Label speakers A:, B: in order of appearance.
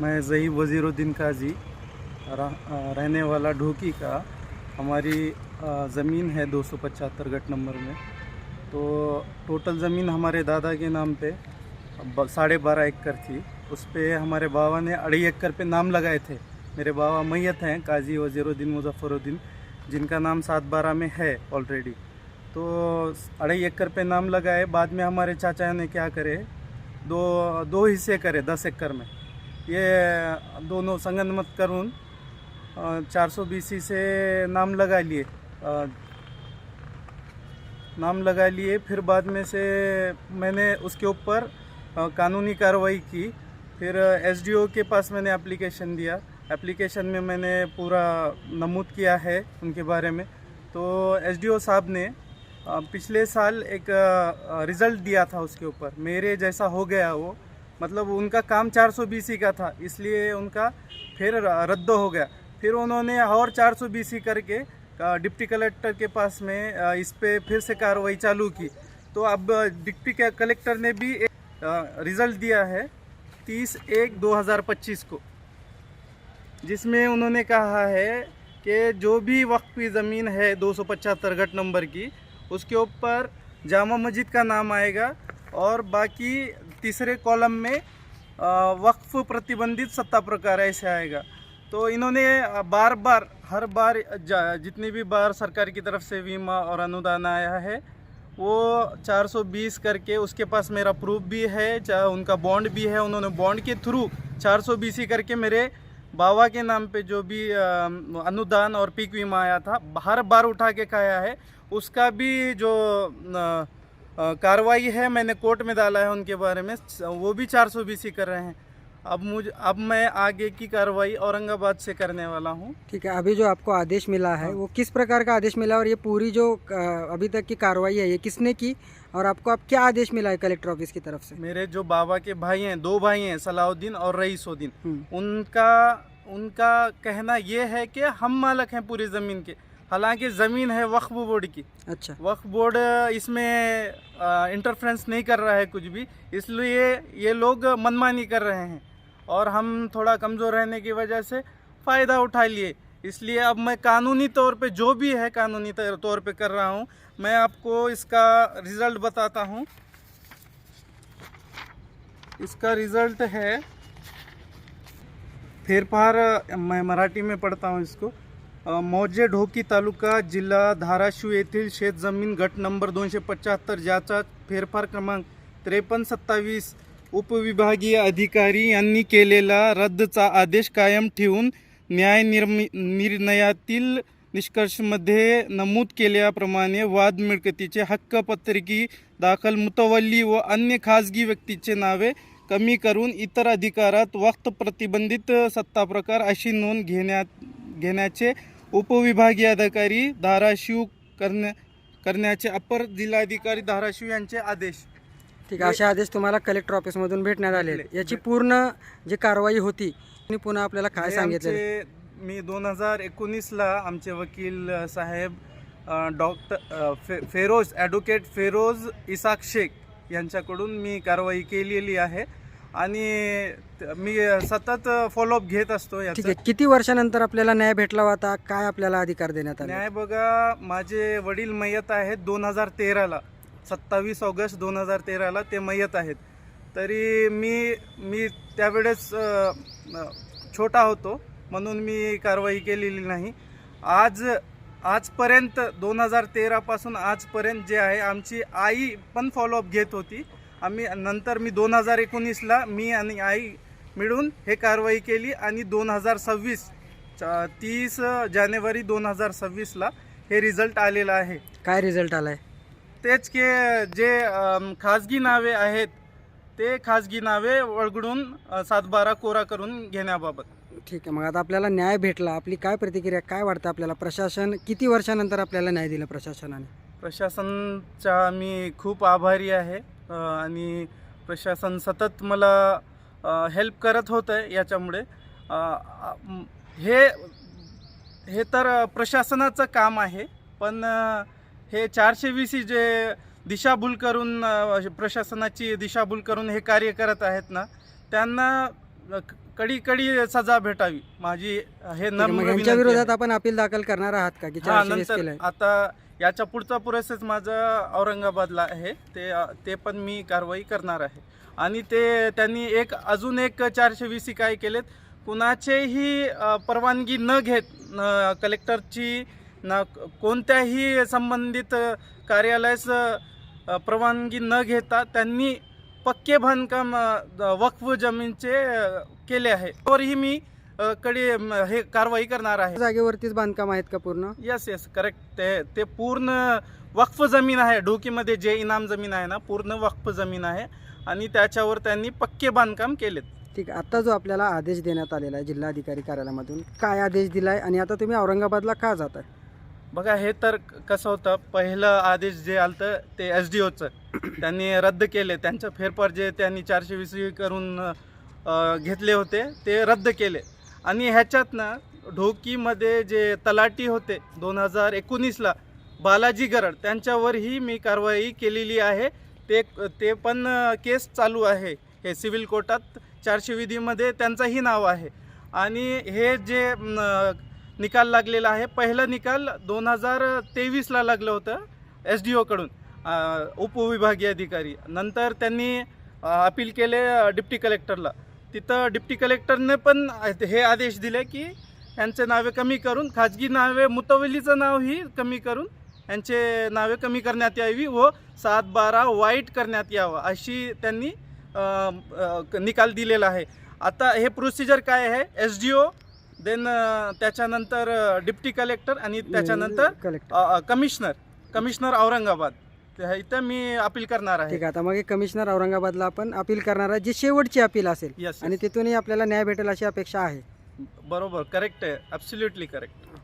A: मैं जही वज़ीरुद्दीन काजी रह, रहने वाला ढोकी का। हमारी ज़मीन है दो सौ पचहत्तर गट नंबर में। तो टोटल ज़मीन हमारे दादा के नाम पे साढ़े बारह एकड़ थी। उस पर हमारे बाबा ने अढ़ी एकड़ पे नाम लगाए थे। मेरे बाबा मैयत हैं काजी वज़ीरुद्दीन मुजफ्फरुद्दीन जिनका नाम सात बारह में है ऑलरेडी तो अढ़ाई एकड़ पे नाम लगाए बाद में हमारे चाचा ने क्या करे दो दो हिस्से करे दस एकड़ में। ये दोनों संगन संगनमत करून चार सौ बी सी से नाम लगा लिए। नाम लगा लिए, फिर बाद में से मैंने उसके ऊपर कानूनी कार्रवाई की। फिर एसडीओ के पास मैंने एप्लीकेशन दिया। एप्लीकेशन में मैंने पूरा नमूद किया है उनके बारे में। तो एसडीओ साहब ने पिछले साल एक रिज़ल्ट दिया था उसके ऊपर। मेरे जैसा हो गया वो। मतलब उनका काम 400 बीसी का था, इसलिए उनका फिर रद्द हो गया। फिर उन्होंने और 400 बीसी करके डिप्टी कलेक्टर के पास में इस पर फिर से कार्रवाई चालू की। तो अब डिप्टी कलेक्टर ने भी एक रिज़ल्ट दिया है तीस एक 2025 को, जिसमें उन्होंने कहा है कि जो भी वक्त की ज़मीन है दो सौ पचहत्तर गट नंबर की, उसके ऊपर जामा मस्जिद का नाम आएगा और बाकी तीसरे कॉलम में वक्फ प्रतिबंधित सत्ता प्रकार ऐसे आएगा। तो इन्होंने बार बार हर बार जितनी भी बार सरकार की तरफ़ से बीमा और अनुदान आया है, वो 420 करके उसके पास मेरा प्रूफ भी है चाहे उनका बॉन्ड भी है, उन्होंने बॉन्ड के थ्रू 420 करके मेरे बाबा के नाम पे जो भी अनुदान और पीक बीमा आया था, हर बार उठा के खाया है। उसका भी जो कार्रवाई है मैंने कोर्ट में डाला है उनके बारे में वो भी 420 कर रहे हैं। अब मुझे अब मैं आगे की कार्रवाई औरंगाबाद से करने वाला हूँ।
B: ठीक है अभी जो आपको आदेश मिला है
A: हाँ।
B: वो किस प्रकार का आदेश मिला और ये पूरी जो अभी तक की कार्रवाई है ये किसने की और आपको अब क्या आदेश मिला है कलेक्टर ऑफ़िस की तरफ़ से?
A: मेरे जो बाबा के भाई हैं दो भाई हैं सलाउद्दीन और रईसुद्दीन
B: हम्म,
A: उनका उनका कहना ये है कि हम मालक हैं पूरी ज़मीन के हालाँकि ज़मीन है वक्फ बोर्ड की।
B: अच्छा।
A: वक्फ बोर्ड इसमें इंटरफ्रेंस नहीं कर रहा है कुछ भी इसलिए ये लोग मनमानी कर रहे हैं। और हम थोड़ा कमज़ोर रहने की वजह से फ़ायदा उठा लिए। इसलिए अब मैं कानूनी तौर पे जो भी है कानूनी तौर पे कर रहा हूँ मैं आपको इसका रिज़ल्ट बताता हूँ। इसका रिज़ल्ट है फेरफार मैं मराठी में पढ़ता हूँ इसको। मौजे ढोकी तालुका जिल्हा धाराशिव येथील शेतजमीन गट नंबर दोनशे पंच्याहत्तर ज्याचा फेरफार क्रमांक त्रेपन्न सत्तावीस उपविभागीय अधिकारी यांनी केलेला रद्दचा आदेश कायम ठेवून न्यायनिर्मि निर्णयातील निष्कर्षमध्ये नमूद केल्याप्रमाणे वाद मिळकतीचे हक्कपत्रिकी दाखल मुतवल्ली व अन्य खाजगी व्यक्तीचे नावे कमी करून इतर अधिकारात वक्त प्रतिबंधित सत्ता प्रकार अशी नोंद घेण्यात घेण्याचे उपविभागीय अधिकारी धाराशिव करण्या करण्याचे अपर जिल्हाधिकारी धाराशिव यांचे आदेश.
B: ठीक आहे असे आदेश तुम्हाला कलेक्टर ऑफिसमधून भेटण्यात आले. याची पूर्ण जी कारवाई होती ती पुन्हा आपल्याला काय
A: हे
B: सांगितलं
A: आमचे- मी दोन हजार एकोणीसला आमचे वकील अ, साहेब डॉक्टर फेरोज ॲडव्होकेट फेरोज इसाक शेख यांच्याकडून मी कारवाई केलेली आहे. आणि मी सतत फॉलोअप घेत असतो
B: ठीक आहे. किती वर्षानंतर आपल्याला न्याय भेटला होता काय आपल्याला अधिकार देण्यात आले?
A: न्याय बघा माझे वडील मयत आहेत दोन हजार तेराला. सत्तावीस ऑगस्ट दोन हजार तेराला ते मयत आहेत. तरी मी मी त्यावेळेस अ, अ, छोटा होतो म्हणून मी कारवाई केलेली नाही. आज आजपर्यंत दोन हजार तेरापासून आजपर्यंत जे आहे आमची आई पण फॉलोअप घेत होती. आम्ही नंतर मी दोन हजार एकोणीसला मी आणि आई मिळून हे कारवाई केली आणि दोन हजार सव्वीस तीस जानेवारी दोन हजार सव्वीसला हे रिझल्ट आलेलं आहे.
B: काय रिझल्ट आलाय?
A: तेच की जे खाजगी नावे आहेत ते खाजगी नावे वळगडून सातबारा कोरा करून घेण्याबाबत.
B: ठीक आहे मग आता आपल्याला न्याय भेटला. आपली काय प्रतिक्रिया काय वाटतं आपल्याला? प्रशासन किती वर्षानंतर आपल्याला न्याय दिला प्रशासनाने?
A: प्रशासनचा मी खूप आभारी आहे. आणि प्रशासन सतत मला हेल्प करत होतं आहे याच्यामुळे हे हे तर प्रशासनाचं काम आहे पण हे चारशे वीस जे दिशाभूल करून प्रशासनाची दिशाभूल करून हे कार्य करत आहेत ना त्यांना कडी कडी सजा भेटावी. माझी हे नम्र
B: यांच्या
A: विनंती आहे.
B: विरोधात आपण अपील दाखल करणार आहात का की
A: हा
B: चारशे वीस
A: नंतर
B: केलंय?
A: आता याच्या पुढचा प्रोसेस माझं औरंगाबादला आहे. ते ते पण मी कारवाई करणार आहे. आणि ते त्यांनी एक अजून एक चारशे वीस काय केलेत? कुणाचेही अ, परवानगी न घेत न कलेक्टरची न कोणत्याही संबंधित कार्यालयास अ, परवानगी न घेता त्यांनी पक्के बांधकाम अ, वक्फ जमीनचे अ, केले आहे. तोवरही मी कडे हे कारवाई करणार आहे.
B: जागेवरतीच बांधकाम आहेत का पूर्ण?
A: येस येस करेक्ट ते ते पूर्ण वक्फ जमीन आहे. ढोकीमध्ये जे इनाम जमीन आहे ना पूर्ण वक्फ जमीन आहे. आणि त्याच्यावर त्यांनी पक्के बांधकाम केलेत.
B: ठीक आहे आता जो आपल्याला आदेश देण्यात आलेला आहे जिल्हाधिकारी कार्यालयामधून काय आदेश दिलाय? आणि आता तुम्ही औरंगाबादला का जात आहे
A: बघा हे तर कसं होतं पहिलं आदेश जे आलं ते एस डी ओचं त्यांनी रद्द केले. त्यांचं फेरफार जे त्यांनी चारशे वीस करून घेतले होते ते रद्द केले. आणि ह्याच्यात ना ढोकीमध्ये जे तलाटी होते दोन हजार एकोणीसला बालाजी गरड त्यांच्यावरही मी कारवाई केलेली आहे. ते ते पण केस चालू आहे. हे सिव्हिल कोर्टात चारशे विधीमध्ये त्यांचंही नाव आहे. आणि हे जे निकाल लागलेला आहे पहिला निकाल दोन हजार तेवीसला लागलं होतं एस डी ओकडून उपविभागीय अधिकारी. नंतर त्यांनी अपील केले डिप्टी कलेक्टरला. तिथं डिप्टी कलेक्टरने पण हे आदेश दिले की यांचे नावे कमी करून खाजगी नावे मुतवलीचं नावही कमी करून यांचे नावे कमी करण्यात यावी व सात बारा वाईट करण्यात यावं अशी त्यांनी निकाल दिलेला आहे. आता हे प्रोसिजर काय आहे? एस डी ओ देन त्याच्यानंतर डिप्टी कलेक्टर आणि त्याच्यानंतर
B: कलेक्टर.
A: Commissioner commissioner Aurangabad. त्या इथं मी अपील करणार
B: ठीक
A: आहे
B: आहे आता मग कमिशनर औरंगाबादला आपण अपील करणार आहे. जी शेवटची अपील असेल
A: यस
B: आणि तिथूनही आपल्याला न्याय भेटेल अशी अपेक्षा आहे.
A: बरोबर करेक्ट आहे. Absolutely correct